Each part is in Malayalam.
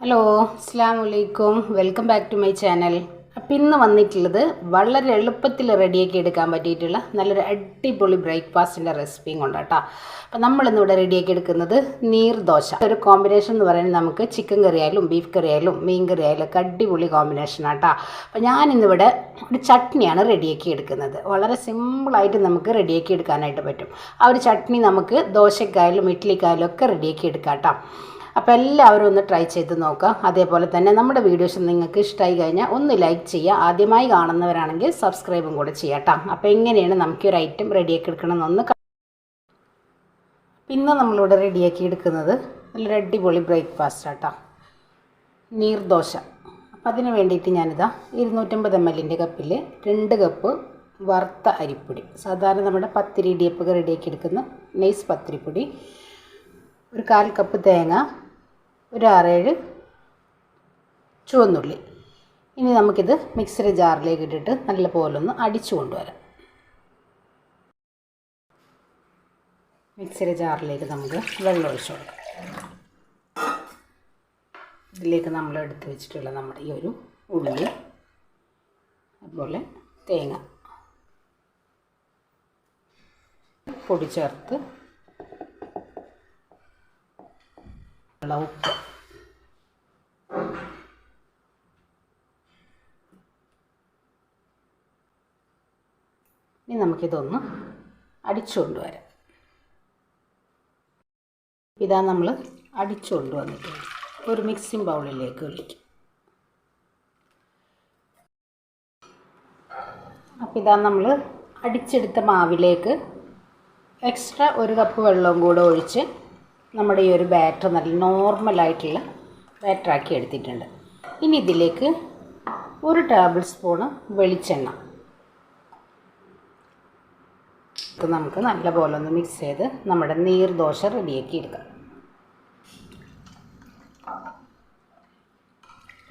ഹലോ അസ്സാം വലൈക്കും welcome back to my channel. അപ്പം ഇന്ന് വന്നിട്ടുള്ളത് വളരെ എളുപ്പത്തിൽ റെഡിയാക്കി എടുക്കാൻ പറ്റിയിട്ടുള്ള നല്ലൊരു അടിപൊളി ബ്രേക്ക്ഫാസ്റ്റിന്റെ റെസിപ്പിയും കൊണ്ടാട്ടോ അപ്പം നമ്മളിന്നിവിടെ റെഡിയാക്കി എടുക്കുന്നത് നീർദോശ ഒരു കോമ്പിനേഷൻ എന്ന് പറയുന്നത് നമുക്ക് ചിക്കൻ കറി ആയാലും ബീഫ് കറി ആയാലും മീൻ കറി ആയാലും ഒക്കെ അടിപൊളി കോമ്പിനേഷൻ ആട്ടോ അപ്പം ഞാനിന്നിവിടെ ഒരു ചട്നിയാണ് റെഡിയാക്കി എടുക്കുന്നത്. വളരെ സിമ്പിളായിട്ട് നമുക്ക് റെഡിയാക്കി എടുക്കാനായിട്ട് പറ്റും. ആ ഒരു ചട്നി നമുക്ക് ദോശക്കായാലും ഇഡ്ഡലിക്കായാലും ഒക്കെ റെഡിയാക്കി എടുക്കാം കേട്ടോ അപ്പോൾ എല്ലാവരും ഒന്ന് ട്രൈ ചെയ്ത് നോക്കുക. അതേപോലെ തന്നെ നമ്മുടെ വീഡിയോസ് നിങ്ങൾക്ക് ഇഷ്ടമായി കഴിഞ്ഞാൽ ഒന്ന് ലൈക്ക് ചെയ്യുക. ആദ്യമായി കാണുന്നവരാണെങ്കിൽ സബ്സ്ക്രൈബും കൂടെ ചെയ്യട്ടോ അപ്പോൾ എങ്ങനെയാണ് നമുക്ക് ഒരു ഐറ്റം റെഡിയാക്കി എടുക്കണമെന്നൊന്ന് പിന്നെ നമ്മളിവിടെ റെഡിയാക്കി എടുക്കുന്നത് നല്ലൊരു അടിപൊളി ബ്രേക്ക്ഫാസ്റ്റ് ആട്ടോ നീർദോശ. അപ്പം അതിന് വേണ്ടിയിട്ട് ഞാനിതാ ഇരുന്നൂറ്റമ്പത് എം എല്ലിന്റെ കപ്പിൽ രണ്ട് കപ്പ് വറുത്ത അരിപ്പൊടി. സാധാരണ നമ്മുടെ പത്തിരി ഇടിയപ്പൊക്കെ റെഡിയാക്കി എടുക്കുന്ന നൈസ് പത്തിരിപ്പൊടി. ഒരു കാൽ കപ്പ് തേങ്ങ ഒരു ആറേഴ് ചുവന്നുള്ളി. ഇനി നമുക്കിത് മിക്സറി ജാറിലേക്ക് ഇട്ടിട്ട് നല്ലപോലെ ഒന്ന് അടിച്ചു കൊണ്ടുവരാം. മിക്സറി ജാറിലേക്ക് നമുക്ക് വെള്ളം ഒഴിച്ചു കൊടുക്കാം. ഇതിലേക്ക് നമ്മൾ എടുത്ത് വെച്ചിട്ടുള്ള നമ്മുടെ ഈ ഒരു ഉള്ളി അതുപോലെ തേങ്ങ പൊടി ചേർത്ത് ഉപ്പ്. ഇനി നമുക്കിതൊന്ന് അടിച്ചു കൊണ്ടുവരാം ഇതാ നമ്മൾ അടിച്ചു കൊണ്ടുവന്നിട്ടുണ്ട് ഒരു മിക്സിംഗ് ബൗളിലേക്ക് ഒഴിക്കും. അപ്പോൾ ഇതാ നമ്മൾ അടിച്ചെടുത്ത മാവിലേക്ക് എക്സ്ട്രാ ഒരു കപ്പ് വെള്ളവും കൂടെ ഒഴിച്ച് നമ്മുടെ ഈ ഒരു ബാറ്റർ നല്ല നോർമലായിട്ടുള്ള ബാറ്ററാക്കി എടുത്തിട്ടുണ്ട്. ഇനി ഇതിലേക്ക് ഒരു ടേബിൾ സ്പൂണ് വെളിച്ചെണ്ണ ഇത് നമുക്ക് നല്ലപോലെ ഒന്ന് മിക്സ് ചെയ്ത് നമ്മുടെ നീർദോശ റെഡിയാക്കി എടുക്കാം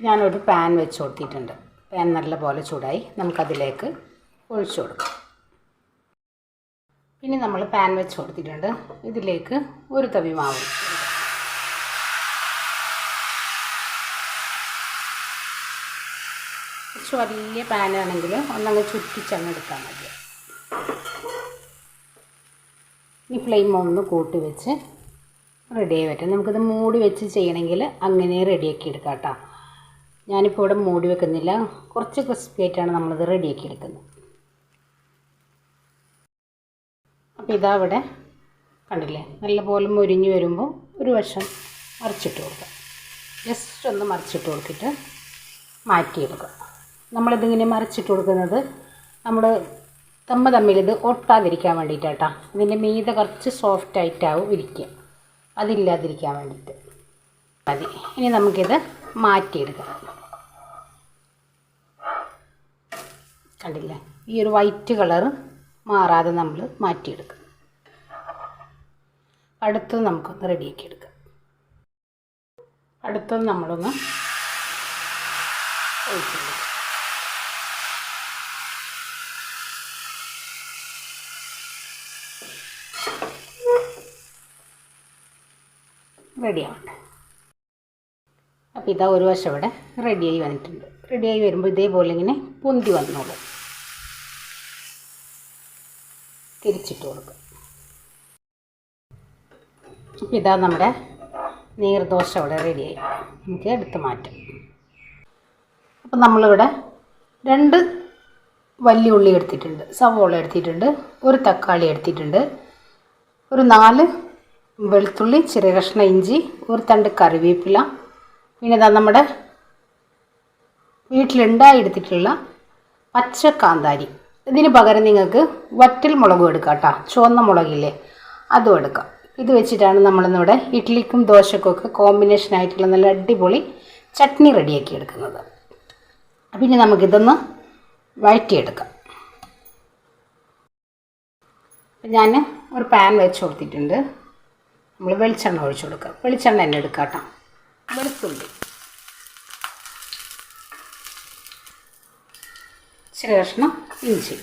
ഞാനൊരു പാൻ വെച്ച് കൊടുത്തിട്ടുണ്ട്. പാൻ നല്ലപോലെ ചൂടായി നമുക്കതിലേക്ക് ഒഴിച്ചു കൊടുക്കാം. പിന്നെ നമ്മൾ പാൻ വെച്ച് കൊടുത്തിട്ടുണ്ട്. ഇതിലേക്ക് ഒരു തവി മാവ്. കുറച്ച് വലിയ പാനാണെങ്കിൽ ഒന്നങ്ങ് ചുറ്റിച്ചങ്ങ് എടുത്താൽ മതി. ഈ ഫ്ലെയിം ഒന്ന് കൂട്ടി വെച്ച് റെഡിയായി പറ്റും നമുക്കിത് മൂടി വെച്ച് ചെയ്യണമെങ്കിൽ അങ്ങനെ റെഡിയാക്കി എടുക്കാം കേട്ടോ. ഞാനിപ്പോൾ ഇവിടെ മൂടി വെക്കുന്നില്ല. കുറച്ച് ക്രിസ്പി ആയിട്ടാണ് നമ്മളിത് റെഡിയാക്കി എടുക്കുന്നത്. അപ്പോൾ ഇതാ ഇവിടെ കണ്ടില്ലേ? നല്ലപോലെ മുരിഞ്ഞ് വരുമ്പോൾ ഒരു വശം മറിച്ചിട്ട് കൊടുക്കുക ജസ്റ്റ് ഒന്ന് മറിച്ചിട്ട് കൊടുത്തിട്ട് മാറ്റിയെടുക്കുക നമ്മളിതിങ്ങനെ മറിച്ചിട്ട് കൊടുക്കുന്നത് നമ്മൾ തമ്മ തമ്മിൽ ഇത് ഒട്ടാതിരിക്കാൻ വേണ്ടിയിട്ടാട്ടാ ഇതിന്റെ മീത കുറച്ച് സോഫ്റ്റ് ആയിട്ടാവും ഇരിക്കുക. അതില്ലാതിരിക്കാൻ വേണ്ടിയിട്ട്. മതി. ഇനി നമുക്കിത് മാറ്റിയെടുക്കാം. കണ്ടില്ലേ? ഈ ഒരു വൈറ്റ് കളർ മാറാതെ നമ്മൾ മാറ്റിയെടുക്കും. അടുത്തത് നമുക്കൊന്ന് റെഡിയാക്കി എടുക്കാം. അടുത്തത് നമ്മളൊന്ന് ഒഴിച്ചെടുക്കാം റെഡിയാവട്ടെ. അപ്പോൾ ഇതാ ഒരു വശം ഇവിടെ റെഡിയായി വന്നിട്ടുണ്ട്. റെഡിയായി വരുമ്പോൾ ഇതേപോലെ ഇങ്ങനെ പൊന്തി വന്നോളൂ. തിരിച്ചിട്ട് കൊടുക്കും. അപ്പോൾ ഇതാ നമ്മുടെ നീർദോശ ഇവിടെ റെഡിയായി. നമുക്ക് എടുത്ത് മാറ്റാം. അപ്പം നമ്മളിവിടെ രണ്ട് വലിയ ഉള്ളി എടുത്തിട്ടുണ്ട്. സവോള എടുത്തിട്ടുണ്ട്. ഒരു തക്കാളി എടുത്തിട്ടുണ്ട്. ഒരു നാല് വെളുത്തുള്ളി ചെറിയ കഷ്ണ ഇഞ്ചി ഒരു തണ്ട് കറിവേപ്പില. പിന്നെ ഇതാ നമ്മുടെ വീട്ടിലുണ്ടായി എടുത്തിട്ടുള്ള പച്ച കാന്താരി ഇതിന് പകരം നിങ്ങൾക്ക് വറ്റൽ മുളകും എടുക്കാം കേട്ടോ. ചുവന്ന മുളകില്ലേ അതും എടുക്കാം. ഇത് വെച്ചിട്ടാണ് നമ്മളിന്നിവിടെ ഇഡ്ഡലിക്കും ദോശക്കും ഒക്കെ കോമ്പിനേഷൻ ആയിട്ടുള്ള നല്ല അടിപൊളി ചട്നി റെഡിയാക്കി എടുക്കുന്നത്. പിന്നെ നമുക്കിതൊന്ന് വഴറ്റിയെടുക്കാം. ഞാൻ ഒരു പാൻ വെച്ച് കൊടുത്തിട്ടുണ്ട്. നമ്മൾ വെളിച്ചെണ്ണ ഒഴിച്ചു കൊടുക്കുക. വെളിച്ചെണ്ണ തന്നെ എടുക്കാം കേട്ടോ. വെളുത്തുള്ളി. ഇച്ചിരി കഷ്ണം ഇഞ്ചി.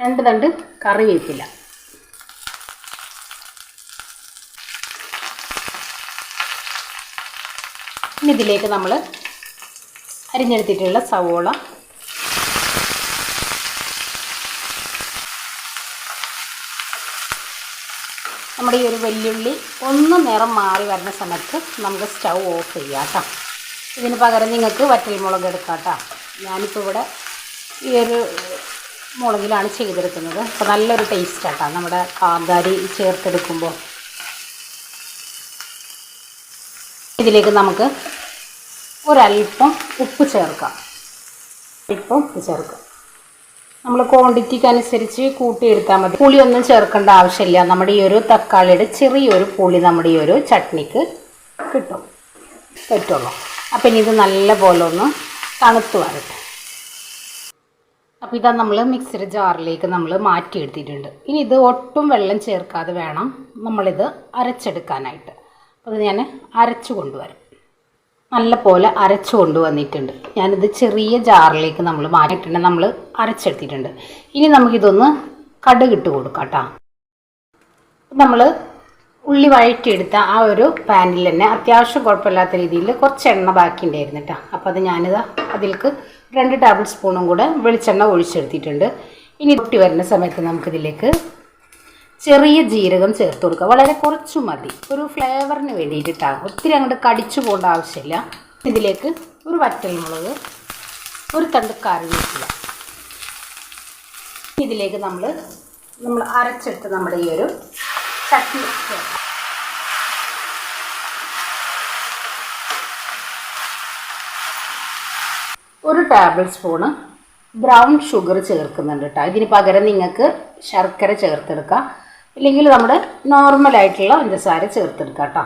രണ്ട് തണ്ട് കറിവേപ്പില. ഇനി ഇതിലേക്ക് നമ്മൾ അരിഞ്ഞെടുത്തിട്ടുള്ള സവോള നമ്മുടെ ഈ ഒരു വെല്ലുള്ളി ഒന്ന് നിറം മാറി വരുന്ന സമയത്ത് നമുക്ക് സ്റ്റൗ ഓഫ് ചെയ്യാം കേട്ടോ. ഇതിന് പകരം നിങ്ങൾക്ക് വറ്റൽമുളക് എടുക്കാം കേട്ടോ. ഞാനിപ്പോൾ ഇവിടെ ഈ ഒരു മുളകിലാണ് ചെയ്തെടുക്കുന്നത്. അപ്പോൾ നല്ലൊരു ടേസ്റ്റ് ആട്ടോ നമ്മുടെ കാന്താരി ചേർത്തെടുക്കുമ്പോൾ ഇതിലേക്ക് നമുക്ക് ഒരല്പം ഉപ്പ് ചേർക്കാം. അല്പം ഉപ്പ് ചേർക്കാം. നമ്മൾ ക്വാണ്ടിറ്റിക്ക് അനുസരിച്ച് കൂട്ടിയെടുത്താൽ മതി. പുളിയൊന്നും ചേർക്കേണ്ട ആവശ്യമില്ല. നമ്മുടെ ഈ ഒരു തക്കാളിയുടെ ചെറിയൊരു പുളി നമ്മുടെ ഈ ഒരു ചട്നിക്ക് കിട്ടും. പറ്റുള്ളൂ. അപ്പം ഇനി ഇത് നല്ല പോലെ ഒന്ന് തണുത്തു വരട്ടെ. അപ്പോൾ ഇതാ നമ്മൾ മിക്സിയുടെ ജാറിലേക്ക് നമ്മൾ മാറ്റിയെടുത്തിട്ടുണ്ട്. ഇനി ഇത് ഒട്ടും വെള്ളം ചേർക്കാതെ വേണം നമ്മളിത് അരച്ചെടുക്കാനായിട്ട്. അപ്പോൾ ഞാൻ അരച്ചു കൊണ്ടുവരാം. നല്ല പോലെ അരച്ചു കൊണ്ടുവന്നിട്ടുണ്ട്. ഞാനിത് ചെറിയ ജാറിലേക്ക് നമ്മൾ മാറ്റിയിട്ടുണ്ട്. നമ്മൾ അരച്ചെടുത്തിട്ടുണ്ട്. ഇനി നമുക്കിതൊന്ന് കടുകിട്ട് കൊടുക്കാം കേട്ടോ നമ്മൾ ഉള്ളി വഴറ്റിയെടുത്ത ആ ഒരു പാനിൽ തന്നെ അത്യാവശ്യം കുഴപ്പമില്ലാത്ത രീതിയിൽ കുറച്ച് എണ്ണ ബാക്കി ഉണ്ടായിരുന്നു കേട്ടോ. അപ്പോൾ അത് ഞാനിത് അതിലേക്ക് രണ്ട് ടേബിൾ സ്പൂണും കൂടെ വെളിച്ചെണ്ണ ഒഴിച്ചെടുത്തിട്ടുണ്ട്. ഇനി കുട്ടി വരുന്ന സമയത്ത് നമുക്കിതിലേക്ക് ചെറിയ ജീരകം ചേർത്ത് കൊടുക്കുക. വളരെ കുറച്ച് മതി. ഒരു ഫ്ലേവറിന് വേണ്ടിയിട്ടാണ് ഒത്തിരി അങ്ങോട്ട് കടിച്ചു പോകേണ്ട ആവശ്യമില്ല. ഇതിലേക്ക് ഒരു വറ്റൽമുളക് ഒരു തണ്ട് കറിവേപ്പില. ഇതിലേക്ക് നമ്മൾ നമ്മൾ അരച്ചെടുത്ത് നമ്മുടെ ഈ ഒരു ചട്നി ഒരു ടേബിൾ സ്പൂണ് ബ്രൗൺ ഷുഗർ ചേർക്കുന്നുണ്ട് കേട്ടോ ഇതിന് പകരം നിങ്ങൾക്ക് ശർക്കര ചേർത്തെടുക്കാം. ഇല്ലെങ്കിൽ നമ്മുടെ നോർമലായിട്ടുള്ള പഞ്ചസാര ചേർത്തെടുക്കാം കേട്ടോ.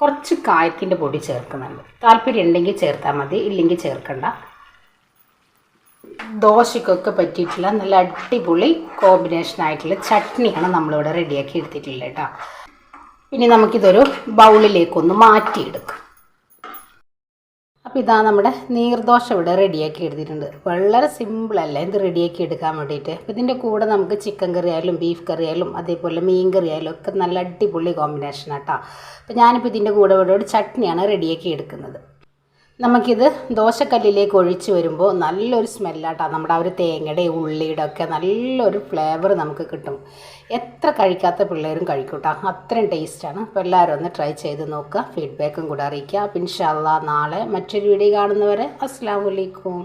കുറച്ച് കായത്തിന്റെ പൊടി ചേർക്കുന്നുണ്ട്. താല്പര്യം ഉണ്ടെങ്കിൽ ചേർത്താൽ മതി ഇല്ലെങ്കിൽ ചേർക്കണ്ട. ദോശയ്ക്കൊക്കെ പറ്റിയിട്ടുള്ള നല്ല അടിപൊളി കോമ്പിനേഷൻ ആയിട്ടുള്ള ചട്നിയാണ് നമ്മളിവിടെ റെഡിയാക്കി എടുത്തിട്ടുള്ളത് കേട്ടോ. ഇനി നമുക്കിതൊരു ബൗളിലേക്കൊന്ന് മാറ്റിയെടുക്കാം. അപ്പോൾ ഇതാ നമ്മുടെ നീർദോശ ഇവിടെ റെഡിയാക്കി എടുത്തിട്ടുണ്ട്. വളരെ സിമ്പിളല്ല ഇത് റെഡിയാക്കി എടുക്കാൻ വേണ്ടിയിട്ട്. അപ്പോൾ ഇതിന്റെ കൂടെ നമുക്ക് ചിക്കൻ കറി ആയാലും ബീഫ് കറി ആയാലും അതേപോലെ മീൻ കറി ആയാലും ഒക്കെ നല്ല അടിപൊളി കോമ്പിനേഷൻ ആട്ടോ അപ്പോൾ ഞാനിപ്പോൾ ഇതിന്റെ കൂടെ ഇവിടെ ഒരു ചട്നിയാണ് റെഡിയാക്കി എടുക്കുന്നത്. നമുക്കിത് ദോശക്കല്ലിലേക്ക് ഒഴിച്ച് വരുമ്പോൾ നല്ലൊരു സ്മെല്ലാട്ടോ. നമ്മുടെ ആ ഒരു തേങ്ങയുടെ ഉള്ളിയുടെ ഒക്കെ നല്ലൊരു ഫ്ലേവർ നമുക്ക് കിട്ടും. എത്ര കഴിക്കാത്ത പിള്ളേരും കഴിക്കൂട്ടോ. അത്രയും ടേസ്റ്റാണ്. അപ്പോൾ എല്ലാവരും ഒന്ന് ട്രൈ ചെയ്ത് നോക്കുക. ഫീഡ്ബാക്കും കൂടെ അറിയിക്കുക. അപ്പോൾ ഇൻഷാല്ലാ നാളെ മറ്റൊരു വീഡിയോ കാണുന്നവരെ അസ്സാം വലൈക്കും